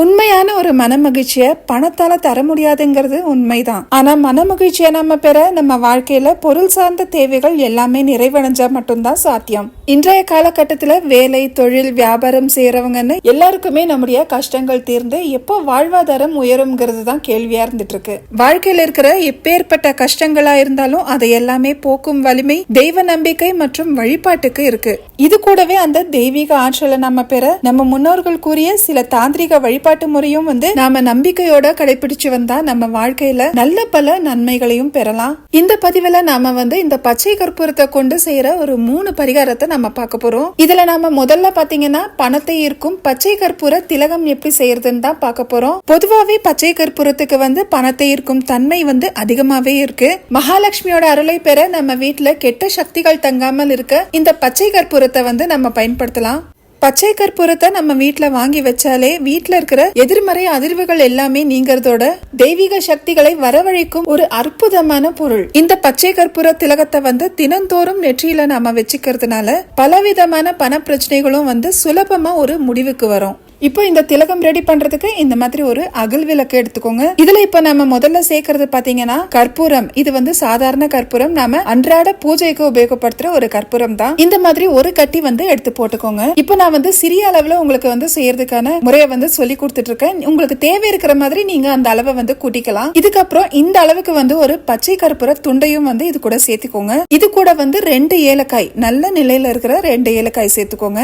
உண்மையான ஒரு மன மகிழ்ச்சியை பணத்தால தர முடியாதுங்கிறது உண்மைதான். ஆனா மன மகிழ்ச்சியை நம்ம பெற நம்ம வாழ்க்கையில பொருள் சார்ந்த தேவைகள் எல்லாமே நிறைவடைஞ்சா மட்டும்தான் சாத்தியம். இன்றைய காலகட்டத்துல வேலை தொழில் வியாபாரம் செய்யறவங்கன்னு எல்லாருக்குமே நம்முடைய கஷ்டங்கள் தீர்ந்து எப்போ வாழ்வாதாரம் உயரும்ங்கிறது தான் கேள்வியா இருந்துட்டு இருக்கு வாழ்க்கையில இருக்கிற எப்பேற்பட்ட கஷ்டங்களா இருந்தாலும் அதை எல்லாமே போக்கும் வலிமை தெய்வ நம்பிக்கை மற்றும் வழிபாட்டுக்கு இருக்கு. இது கூடவே அந்த தெய்வீக ஆற்றலை நம்ம பெற நம்ம முன்னோர்கள் கூறிய சில தாந்திரிக வழிபாட்டு முறையும் வந்து நாம நம்பிக்கையோட கடைபிடிச்சு வந்தா நம்ம வாழ்க்கையில நல்ல பல நன்மைகளையும் பெறலாம். இந்த பதிவுல நாம வந்து இந்த பச்சை கற்பூரத்தை கொண்டு செய்யற ஒரு மூணு பரிகாரத்தை நம்ம பார்க்க போறோம். இதுல நாம முதல்ல பாத்தீங்கன்னா பணத்தை ஈர்க்கும் பச்சை கற்பூர திலகம் எப்படி செய்யறதுன்னு தான் பார்க்க போறோம். பொதுவாவே பச்சை கற்பூரத்துக்கு வந்து பணத்தை ஈர்க்கும் தன்மை வந்து அதிகமாவே இருக்கு. மகாலட்சுமியோட அருளை பெற நம்ம வீட்டுல கெட்ட சக்திகள் தங்காமல் இருக்க இந்த பச்சை கற்பூரத்தை வந்து நம்ம பயன்படுத்தலாம். பச்சை கற்பூரத்தை நம்ம வீட்டில் வாங்கி வச்சாலே வீட்டில் இருக்கிற எதிர்மறை அதிர்வுகள் எல்லாமே நீங்கிறதோட தெய்வீக சக்திகளை வரவழைக்கும் ஒரு அற்புதமான பொருள். இந்த பச்சை கற்பூர திலகத்தை வந்து தினந்தோறும் நெற்றியில நாம வச்சுக்கிறதுனால பலவிதமான பண பிரச்சனைகளும் வந்து சுலபமா ஒரு முடிவுக்கு வரும். இப்போ இந்த திலகம் ரெடி பண்றதுக்கு இந்த மாதிரி ஒரு அகல் விளக்கு எடுத்துக்கோங்க. இதுல இப்ப நம்ம முதல்ல சேர்க்கறது பாத்தீங்கன்னா கற்பூரம். இது வந்து சாதாரண கற்பூரம். நாம அன்றாட பூஜைக்கு உபயோகப்படுத்துற ஒரு கற்பூரம் தான். இந்த மாதிரி ஒரு கட்டி வந்து எடுத்து போட்டுக்கோங்க. இப்போ நான் வந்து சிறிய அளவுல உங்களுக்கு வந்து செய்யறதுக்கான முறையை வந்து சொல்லி கொடுத்துட்டு இருக்கேன் உங்களுக்கு தேவை இருக்கிற மாதிரி நீங்க அந்த அளவை வந்து கூட்டிக்கலாம். இதுக்கப்புறம் இந்த அளவுக்கு வந்து ஒரு பச்சை கற்பூர துண்டையும் வந்து இது கூட சேர்த்துக்கோங்க. இது கூட வந்து ரெண்டு ஏலக்காய். நல்ல நிலையில இருக்கிற ரெண்டு ஏலக்காய் சேர்த்துக்கோங்க.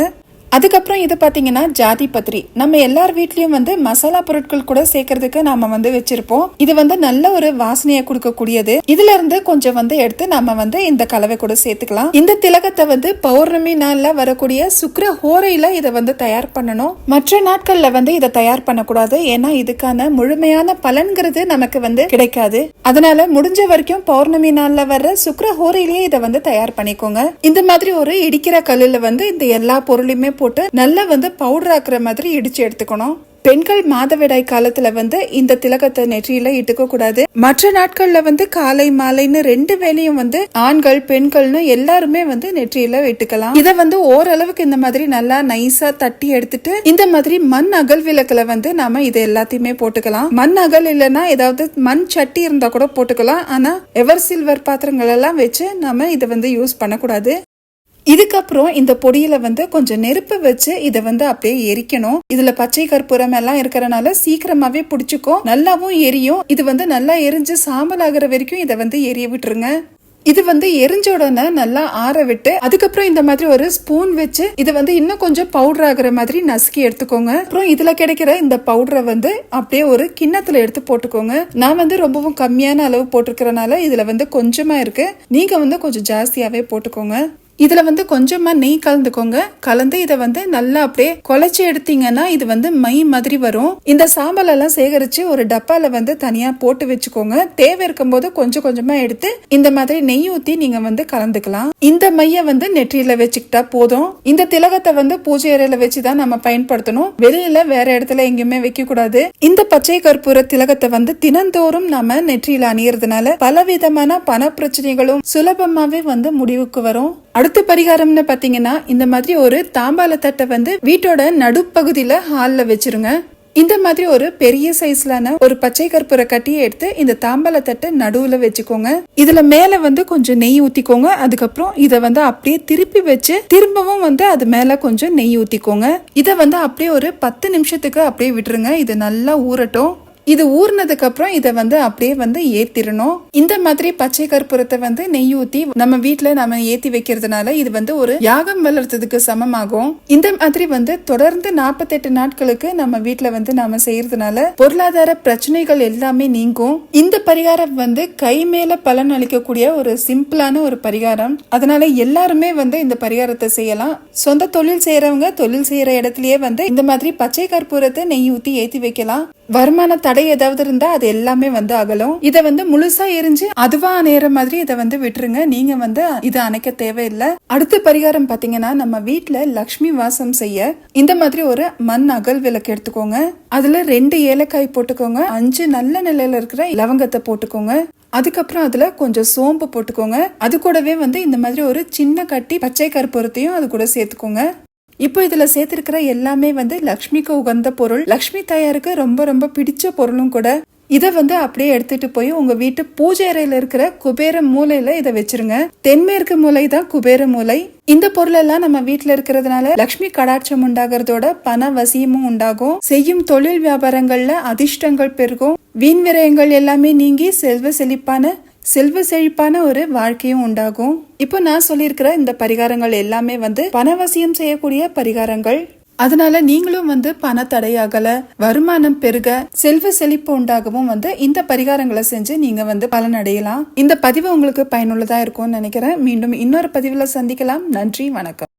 அதுக்கப்புறம் இது பாத்தீங்கன்னா ஜாதி பத்திரி. நம்ம எல்லார் வீட்லயும் வந்து மசாலா பொருட்கள் கூட சேர்க்கறதுக்கு நாம வந்து வச்சிருப்போம். இது வந்து நல்ல ஒரு வாசனையை கொடுக்கக்கூடியது. இதுல இருந்து கொஞ்சம் வந்து எடுத்து நம்ம வந்து இந்த கலவை கூட சேர்த்துக்கலாம். இந்த திலகத்தை வந்து பௌர்ணமி நாள்ல வரக்கூடிய சுக்கர ஹோரையில இதை வந்து தயார் பண்ணணும். மற்ற நாட்கள்ல வந்து இதை தயார் பண்ணக்கூடாது. ஏன்னா இதுக்கான முழுமையான பலன்கிறது நமக்கு வந்து கிடைக்காது. அதனால முடிஞ்ச வரைக்கும் பௌர்ணமி நாள்ல வர்ற சுக்கர ஹோரையிலேயே இதை வந்து தயார் பண்ணிக்கோங்க. இந்த மாதிரி ஒரு இடிக்கிற கல்லுல வந்து இந்த எல்லா பொருளையுமே போட்டு நல்லா வந்து பவுடர் ஆக்குற மாதிரி இடிச்சு எடுத்துக்கணும். பெண்கள் மாதவிடாய் காலத்துல வந்து இந்த திலகத்தை நெற்றியில இட்டுக்க கூடாது. மற்ற நாட்கள்ல வந்து காலை மாலைன்னு ரெண்டு வேலையும் வந்து ஆண்கள் பெண்கள்னு எல்லாருமே வந்து நெற்றியில இட்டுக்கலாம். இத வந்து ஓரளவுக்கு இந்த மாதிரி நல்லா நைஸா தட்டி எடுத்துட்டு இந்த மாதிரி மண் அகல் விளக்குல வந்து நாம இது எல்லாத்தையுமே போட்டுக்கலாம். மண் அகல் இல்லைன்னா ஏதாவது மண் சட்டி இருந்தா கூட போட்டுக்கலாம். ஆனா எவர் சில்வர் பாத்திரங்கள் எல்லாம் வச்சு நாம இதை வந்து யூஸ் பண்ணக்கூடாது. இதுக்கப்புறம் இந்த பொடியில வந்து கொஞ்சம் நெருப்பு வச்சு இதை வந்து அப்படியே எரிக்கணும். இதுல பச்சை கற்பூரம் எல்லாம் இருக்கிறனால சீக்கிரமாவே பிடிச்சிக்கும் நல்லாவும் எரியும். இது வந்து நல்லா எரிஞ்சு சாம்பல் ஆகுற வரைக்கும் இதை வந்து எரிய விட்டுருங்க. இது வந்து எரிஞ்ச உடனே நல்லா ஆற விட்டு அதுக்கப்புறம் இந்த மாதிரி ஒரு ஸ்பூன் வச்சு இது வந்து இன்னும் கொஞ்சம் பவுடர் ஆகுற மாதிரி நசுக்கி எடுத்துக்கோங்க. அப்புறம் இதுல கிடைக்கிற இந்த பவுடரை வந்து அப்படியே ஒரு கிண்ணத்துல எடுத்து போட்டுக்கோங்க. நான் வந்து ரொம்பவும் கம்மியான அளவு போட்டிருக்கிறனால இதுல வந்து கொஞ்சமா இருக்கு. நீங்க வந்து கொஞ்சம் ஜாஸ்தியாவே போட்டுக்கோங்க. இதில் வந்து கொஞ்சமாக நெய் கலந்துக்கோங்க. கலந்து இதை வந்து நல்லா அப்படியே குழச்சி எடுத்தீங்கன்னா இது வந்து மை மாதிரி வரும். இந்த சாம்பல் எல்லாம் சேகரித்து ஒரு டப்பாவில் வந்து தனியாக போட்டு வச்சுக்கோங்க. தேவை இருக்கும்போது கொஞ்சம் கொஞ்சமாக எடுத்து இந்த மாதிரி நெய் ஊற்றி நீங்கள் வந்து கலந்துக்கலாம். இந்த மையை வந்து நெற்றியில் வச்சுக்கிட்டா போதும். இந்த திலகத்தை வந்து பூஜை அறையில் வச்சு தான் நம்ம பயன்படுத்தணும். வெளியில் வேற இடத்துல எங்கேயுமே வைக்கக்கூடாது. இந்த பச்சை கற்பூர திலகத்தை வந்து தினந்தோறும் நம்ம நெற்றியில் அணியறதுனால பலவிதமான பண பிரச்சனைகளும் சுலபமாகவே வந்து முடிவுக்கு வரும். அடுத்த பரிகாரம்னு பார்த்தீங்கன்னா இந்த மாதிரி ஒரு தாம்பால தட்டை வந்து வீட்டோட நடுப்பகுதியில் ஹாலில் வச்சிருங்க. இந்த மாதிரி ஒரு பெரிய சைஸ்லான ஒரு பச்சை கற்பூர கட்டியை எடுத்து இந்த தாம்பால தட்டை நடுவில் வச்சுக்கோங்க. இதுல மேல வந்து கொஞ்சம் நெய் ஊத்திக்கோங்க. அதுக்கப்புறம் இதை வந்து அப்படியே திருப்பி வச்சு திரும்பவும் வந்து அது மேல கொஞ்சம் நெய் ஊத்திக்கோங்க. இதை வந்து அப்படியே ஒரு பத்து நிமிஷத்துக்கு அப்படியே விட்டுருங்க. இது நல்லா ஊறட்டும். இது ஊறினதுக்கு அப்புறம் இதை வந்து அப்படியே வந்து ஏத்திரணும் இந்த மாதிரி பச்சை கற்பூரத்தை வந்து நெய் ஊத்தி நம்ம வீட்டில் நம்ம ஏத்தி வைக்கிறதுனால இது வந்து ஒரு யாகம் வளர்த்ததுக்கு சமமாகும். இந்த மாதிரி வந்து தொடர்ந்து நாற்பத்தெட்டு நாட்களுக்கு நம்ம வீட்டில் வந்து நாம செய்யறதுனால பொருளாதார பிரச்சனைகள் எல்லாமே நீங்கும். இந்த பரிகாரம் வந்து கை மேல பலன் அளிக்கக்கூடிய ஒரு சிம்பிளான ஒரு பரிகாரம். அதனால எல்லாருமே வந்து இந்த பரிகாரத்தை செய்யலாம். சொந்த தொழில் செய்யறவங்க தொழில் செய்யற இடத்துலயே வந்து இந்த மாதிரி பச்சை கற்பூரத்தை நெய் ஊத்தி ஏத்தி வைக்கலாம். வருமான தடை ஏதாவது இருந்தா அது எல்லாமே வந்து அகலும். இதை வந்து முழுசா எரிஞ்சு அதுவா நேர மாதிரி இதை வந்து விட்டுருங்க. நீங்க வந்து இதை அணைக்க தேவையில்லை. அடுத்த பரிகாரம் பாத்தீங்கன்னா நம்ம வீட்டுல லக்ஷ்மி வாசம் செய்ய இந்த மாதிரி ஒரு மண் அகல் விளக்கு எடுத்துக்கோங்க. அதுல ரெண்டு ஏலக்காய் போட்டுக்கோங்க. அஞ்சு நல்ல நிலையில இருக்கிற லவங்கத்தை போட்டுக்கோங்க. அதுக்கப்புறம் அதுல கொஞ்சம் சோம்பு போட்டுக்கோங்க. அது கூடவே வந்து இந்த மாதிரி ஒரு சின்ன கட்டி பச்சை கற்பூரத்தையும் அது கூட சேர்த்துக்கோங்க. இப்போ இதில் சேர்த்துருக்கிற எல்லாமே வந்து லக்ஷ்மிக்கு உகந்த பொருள். லக்ஷ்மி தாயாருக்கு ரொம்ப ரொம்ப பிடிச்ச பொருளும் கூட. இதை வந்து அப்படியே எடுத்துட்டு போய் உங்க வீட்டு பூஜை அறையில இருக்கிற குபேர மூலையில இதை வச்சிருங்க. தென்மேற்கு மூலை தான் குபேர மூலை. இந்த பொருள் எல்லாம் நம்ம வீட்டுல இருக்கிறதுனால லக்ஷ்மி கடாட்சம் உண்டாகிறதோட பண வசியமும் உண்டாகும். செய்யும் தொழில் வியாபாரங்கள்ல அதிர்ஷ்டங்கள் பெருகும். வீண் விரயங்கள் எல்லாமே நீங்கி செல்வ செழிப்பான செல்வ செழிப்பான ஒரு வாழ்க்கையும் உண்டாகும். இப்போ நான் சொல்லியிருக்கிற இந்த பரிகாரங்கள் எல்லாமே வந்து பணவசியம் செய்யக்கூடிய பரிகாரங்கள். அதனால நீங்களும் வந்து பண தடையாகல வருமானம் பெருக செல்வ செழிப்பு உண்டாகவும் வந்து இந்த பரிகாரங்களை செஞ்சு நீங்க வந்து பலனடையலாம் இந்த பதிவு உங்களுக்கு பயனுள்ளதா இருக்கும்னு நினைக்கிறேன். மீண்டும் இன்னொரு பதிவுல சந்திக்கலாம். நன்றி வணக்கம்.